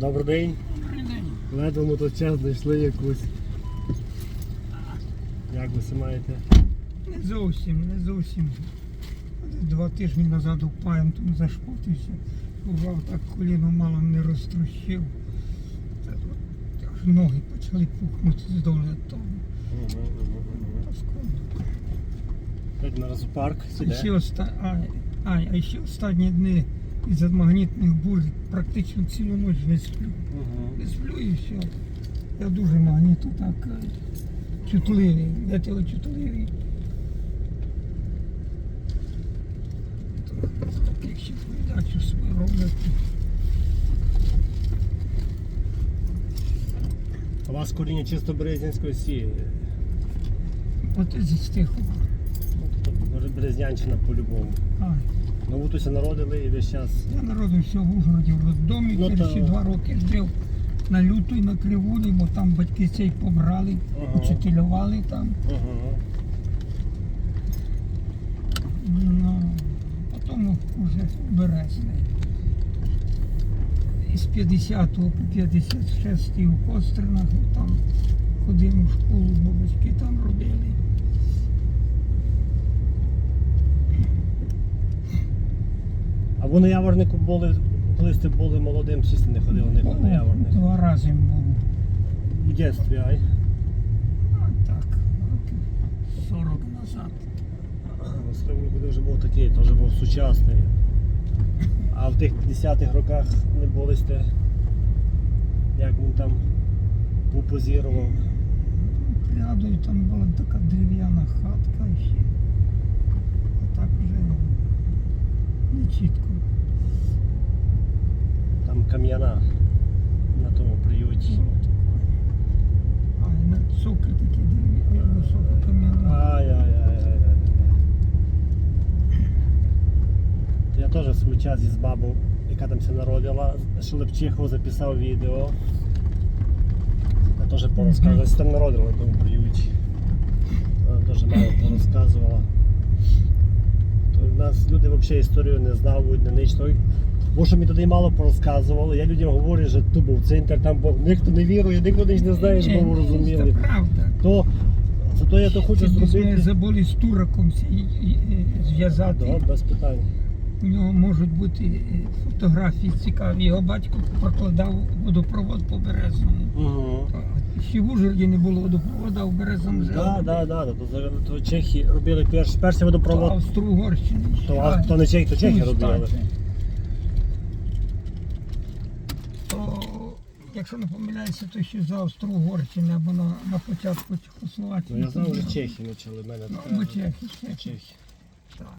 Добрий день. Добрий Ледве ми тут час знайшли якусь. Як ви маєте? Не зовсім, не зовсім. Два тижні назад упаєм, тому зашпотився. Урвав так коліно мало не розтрощив. Аж ноги почали пухнути з долі того. П'ять на парк сюди. а, а ще останні дні із-за магнітних бурь практично цілу ніч не сплю. Не сплю і все. Я дуже магніту так е, чутливий, метеочутливий. Таких ще передачу свою роблять. У вас коріння чисто березнянської сії. От і зі стиху. Ну, тобто Березнянщина по-любому. Ну ви тут народили і весь час. я народився в Ужгороді в роддомі, Ну, через та- два роки жив на люту і на кривулі, бо там батьки цей побрали, Ага. учителювали там. Угу. Ну, потім вже в березні. Із 50 по 56 у Костринах, там ходив у школу, бо батьки там робили. А ви на Яворнику були, коли сте були молодим, сте не ходили не на Яворник? Два рази був. В дитинстві, ай. А так, років 40 назад. Островник дуже був такий, теж був сучасний. А в тих 50-х роках не були сте, як він там попозірував. Прядою там була така дерев'яна хатка ще. А так вже не чітко. Там кам'яна на тому приюті. Було. А на цоколь такі дерев'яні, високо кам'яні. Ай-яй-яй-яй. Я теж свій час із бабу, яка там се народила, Шелепчиху записав відео. Я теж порозказував, що там народила в тому приюті. Вона теж мало порозказувала. В нас люди взагалі історію не знають, не нічого. Бо що мені туди мало порозказували, я людям говорю, що тут був центр, там був, ніхто не вірує, ніхто не знає, що ви розуміли. Це правда. То зато я то хочу Це ми зробити. забули з тураком ці- і- і- зв'язати. Да, без питань. У нього можуть бути е, фотографії цікаві. Його батько прокладав водопровод по Березному. Угу. Ще в Ужгороді не було водопроводу, а в Березом вже. Да, да, да, да. То, за- то чехи робили перш, перший То водопровод. Австро-Угорщини. ще. То, а, то не чехи, то чехи робили. кстати. То, якщо не помиляюся, то ще за Австро-Угорщини або на, на початку Ну я знав, що чехи почали мене. Ну, або чехи, чехи. Чехи.